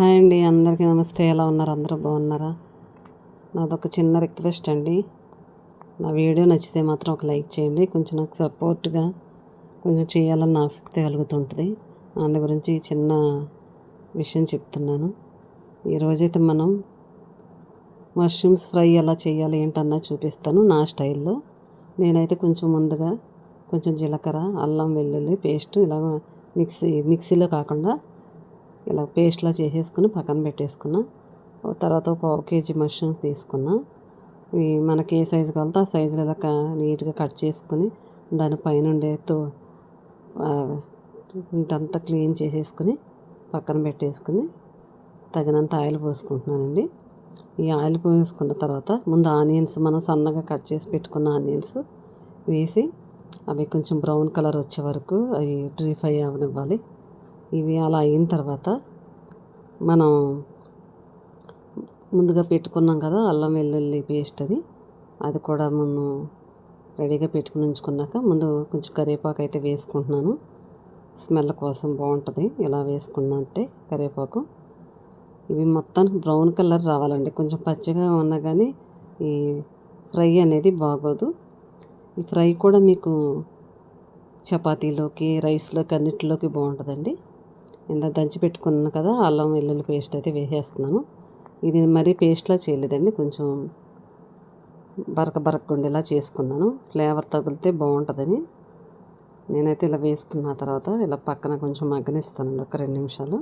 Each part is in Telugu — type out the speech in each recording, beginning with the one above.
హాయ్ అండి అందరికీ నమస్తే. ఎలా ఉన్నారు? అందరూ బాగున్నారా? నాదొక చిన్న రిక్వెస్ట్ అండి. నా వీడియో నచ్చితే మాత్రం ఒక లైక్ చేయండి. కొంచెం నాకు సపోర్ట్గా కొంచెం చేయాలని ఆసక్తి కలుగుతుంటుంది. అందు గురించి చిన్న విషయం చెప్తున్నాను. ఈరోజైతే మనం మష్రూమ్స్ ఫ్రై ఎలా చేయాలి ఏంటన్నా చూపిస్తాను నా స్టైల్లో. నేనైతే కొంచెం ముందుగా కొంచెం జీలకర్ర అల్లం వెల్లుల్లి పేస్ట్ ఇలా మిక్సీ మిక్సీలో కాకుండా ఇలా పేస్ట్లా చేసేసుకుని పక్కన పెట్టేసుకున్నా. తర్వాత పావు కేజీ మష్రూమ్స్ తీసుకున్నా. ఇవి మనకి ఏ సైజు కావాలో ఆ సైజులో ఇలా నీట్గా కట్ చేసుకుని దానిపైన ఉండే తో ఇదంతా క్లీన్ చేసేసుకుని పక్కన పెట్టేసుకుని తగినంత ఆయిల్ పోసుకుంటున్నానండి. ఈ ఆయిల్ పోసుకున్న తర్వాత ముందు ఆనియన్స్ మనం సన్నగా కట్ చేసి పెట్టుకున్న ఆనియన్స్ వేసి అవి కొంచెం బ్రౌన్ కలర్ వచ్చే వరకు అవి డ్రీ ఫ్రై అవనివ్వాలి. ఇవి అలా అయిన తర్వాత మనం ముందుగా పెట్టుకున్నాం కదా అల్లం వెల్లుల్లి పేస్ట్ అది. అది కూడా మనం రెడీగా పెట్టుకుని ఉంచుకున్నాక ముందు కొంచెం కరివేపాకు అయితే వేసుకుంటున్నాను. స్మెల్ కోసం బాగుంటుంది. ఇలా అంటే కరివేపాకు. ఇవి మొత్తానికి బ్రౌన్ కలర్ రావాలండి. కొంచెం పచ్చిగా ఉన్నా కానీ ఈ ఫ్రై అనేది బాగోదు. ఈ ఫ్రై కూడా మీకు చపాతీలోకి రైస్లోకి అన్నిటిలోకి బాగుంటుందండి. ఇంత దంచి పెట్టుకున్నాను కదా అల్లం వెల్లుల్లి పేస్ట్ అయితే వేసేస్తున్నాను. ఇది మరీ పేస్ట్లా చేయలేదండి కొంచెం బరక బరక ఉండేలా చేసుకున్నాను. ఫ్లేవర్ తగిలితే బాగుంటుందని. నేనైతే ఇలా వేసుకున్న తర్వాత ఇలా పక్కన కొంచెం మగ్గనిస్తానండి ఒక రెండు నిమిషాలు.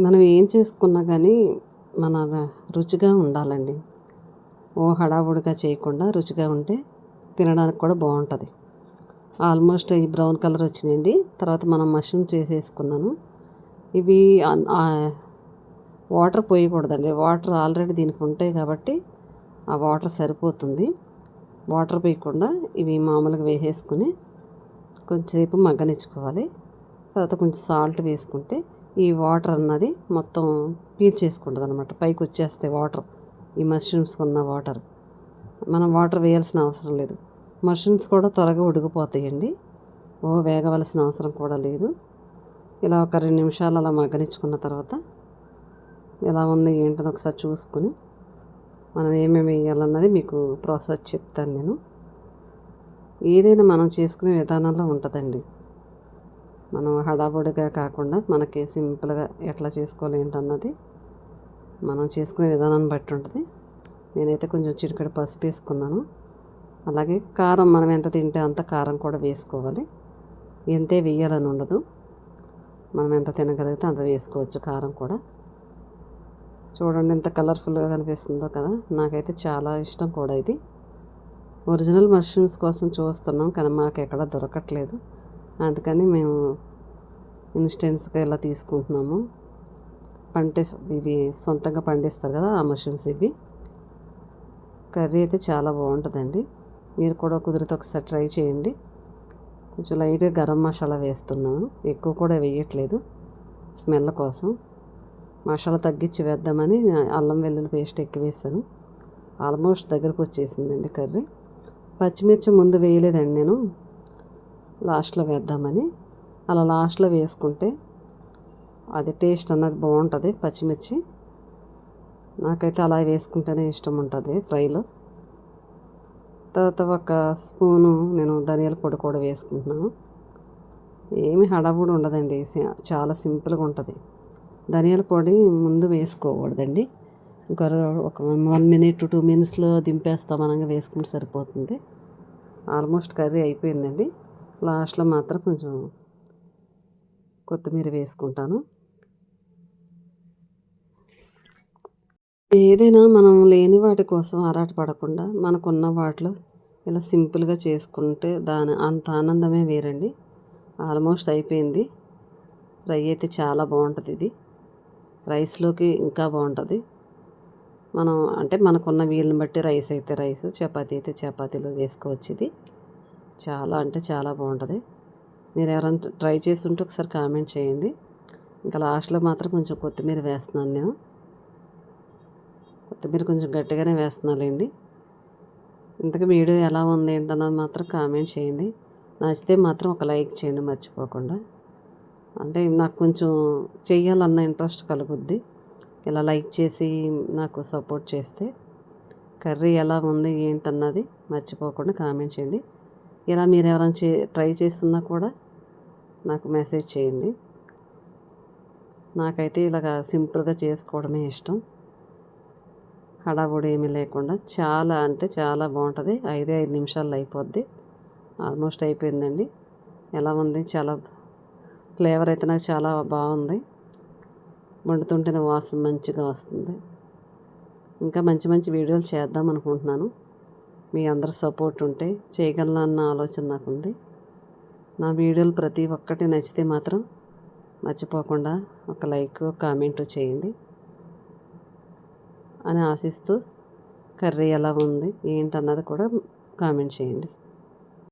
మనం ఏం చేసుకున్నా కానీ మన రుచిగా ఉండాలండి. ఓ హడావుడిగా చేయకుండా రుచిగా ఉంటే తినడానికి కూడా బాగుంటుంది. ఆల్మోస్ట్ ఈ బ్రౌన్ కలర్ వచ్చినాయండి. తర్వాత మనం మష్రూమ్ చేసేసుకున్నాను. ఇవి వాటర్ పోయకూడదండి. వాటర్ ఆల్రెడీ దీనికి ఉంటాయి కాబట్టి ఆ వాటర్ సరిపోతుంది. వాటర్ పోయకుండా ఇవి మామూలుగా వేసేసుకుని కొంచెంసేపు మగ్గనిచ్చుకోవాలి. తర్వాత కొంచెం సాల్ట్ వేసుకుంటే ఈ వాటర్ అన్నది మొత్తం పీల్చేసుకుంటుంది అనమాట పైకి వచ్చేస్తాయి వాటర్. ఈ మష్రూమ్స్కి ఉన్న వాటర్. మనం వాటర్ వేయాల్సిన అవసరం లేదు. మషన్స్ కూడా త్వరగా ఉడికిపోతాయండి. ఓ వేగవలసిన అవసరం కూడా లేదు. ఇలా ఒక రెండు నిమిషాలు అలా మగ్గనిచ్చుకున్న తర్వాత ఎలా ఉంది ఏంటని ఒకసారి చూసుకుని మనం ఏమేమి వేయాలన్నది మీకు ప్రాసెస్ చెప్తాను నేను. ఏదైనా మనం చేసుకునే విధానంలో ఉంటుందండి. మనం హడాబుడిగా కాకుండా మనకి సింపుల్గా ఎట్లా చేసుకోవాలి ఏంటన్నది మనం చేసుకునే విధానాన్ని బట్టి ఉంటుంది. నేనైతే కొంచెం చిటికడ పసుపు వేసుకున్నాను. అలాగే కారం మనం ఎంత తింటే అంత కారం కూడా వేసుకోవాలి. ఎంతే వేయాలని ఉండదు. మనం ఎంత తినగలిగితే అంత వేసుకోవచ్చు కారం కూడా. చూడండి ఎంత కలర్ఫుల్గా కనిపిస్తుందో కదా. నాకైతే చాలా ఇష్టం కూడా ఇది. ఒరిజినల్ మష్రూమ్స్ కోసం చూస్తున్నాం కానీ మాకు ఎక్కడ దొరకట్లేదు. అందుకని మేము ఇన్స్టెంట్స్గా ఇలా తీసుకుంటున్నాము. పంటే ఇవి సొంతంగా పండిస్తారు కదా ఆ మష్రూమ్స్ ఇవి. కర్రీ అయితే చాలా బాగుంటుందండి. మీరు కూడా కుదిరితే ఒకసారి ట్రై చేయండి. కొంచెం లైట్గా గరం మసాలా వేస్తున్నాను. ఎక్కువ కూడా వేయట్లేదు. స్మెల్ కోసం. మసాలా తగ్గించి వేద్దామని అల్లం వెల్లుల్లి పేస్ట్ ఎక్కువ వేసాను ఆల్మోస్ట్ దగ్గరకు వచ్చేసిందండి కర్రీ. పచ్చిమిర్చి ముందు వేయలేదండి నేను. లాస్ట్లో వేద్దామని. అలా లాస్ట్లో వేసుకుంటే అది టేస్ట్ అన్నది బాగుంటుంది పచ్చిమిర్చి. నాకైతే అలా వేసుకుంటేనే ఇష్టం ఉంటుంది ఫ్రైలో. తర్వాత ఒక స్పూను నేను ధనియాల పొడి కూడా వేసుకుంటున్నాను. ఏమి హడావుడి ఉండదండి చాలా సింపుల్గా ఉంటుంది. ధనియాల పొడి ముందు వేసుకోకూడదండి. ఒక ఒక వన్ మినిట్ టూ మినిట్స్లో దింపేస్తాం అనగా వేసుకుంటే సరిపోతుంది. ఆల్మోస్ట్ కర్రీ అయిపోయిందండి. లాస్ట్లో మాత్రం కొంచెం కొత్తిమీర వేసుకుంటాను. ఏదైనా మనం లేని వాటి కోసం ఆరాట పడకుండా మనకున్న వాటిలో ఇలా సింపుల్గా చేసుకుంటే దాని అంత ఆనందమే వేరండి. ఆల్మోస్ట్ అయిపోయింది. ఫ్రై అయితే చాలా బాగుంటుంది ఇది. రైస్లోకి ఇంకా బాగుంటుంది. మనం అంటే మనకున్న వీలుని బట్టి రైస్ అయితే రైస్ చపాతీ అయితే చపాతీలో వేసుకోవచ్చు ఇది. చాలా అంటే చాలా బాగుంటుంది. మీరు ఎవరైనా ట్రై చేస్తుంటే ఒకసారి కామెంట్ చేయండి. ఇంకా లాస్ట్లో మాత్రం కొంచెం కొత్తిమీర వేస్తున్నాను నేను. కొత్తిమీర కొంచెం గట్టిగానే వేస్తున్నాలేండి. ఇంతకు వీడియో ఎలా ఉంది ఏంటన్నది మాత్రం కామెంట్ చేయండి. నచ్చితే మాత్రం ఒక లైక్ చేయండి మర్చిపోకుండా. అంటే నాకు కొంచెం చేయాలన్న ఇంట్రెస్ట్ కలుగుద్ది. ఇలా లైక్ చేసి నాకు సపోర్ట్ చేస్తే కర్రీ ఎలా ఉంది ఏంటన్నది మర్చిపోకుండా కామెంట్ చేయండి. ఇలా మీరు ఎవరైనా చే ట్రై చేస్తున్నా కూడా నాకు మెసేజ్ చేయండి. నాకైతే ఇలాగ సింపుల్గా చేసుకోవడమే ఇష్టం. హడావుడి ఏమీ లేకుండా చాలా అంటే చాలా బాగుంటుంది. ఐదే ఐదు నిమిషాల్లో అయిపోద్ది. ఆల్మోస్ట్ అయిపోయిందండి. ఎలా ఉంది? చాలా ఫ్లేవర్ అయితే నాకు చాలా బాగుంది. వండుతుంటేనే వాసన మంచిగా వస్తుంది. ఇంకా మంచి మంచి వీడియోలు చేద్దాం అనుకుంటున్నాను. మీ అందరి సపోర్ట్ ఉంటే చేయగలను అన్న ఆలోచన నాకు ఉంది నా వీడియోలు ప్రతి ఒక్కటి నచ్చితే మాత్రం మర్చిపోకుండా ఒక లైక్ కామెంట్ చేయండి. అని ఆశిస్తూ కర్రీ ఎలా ఉంది ఏంటన్నది కూడా కామెంట్ చేయండి.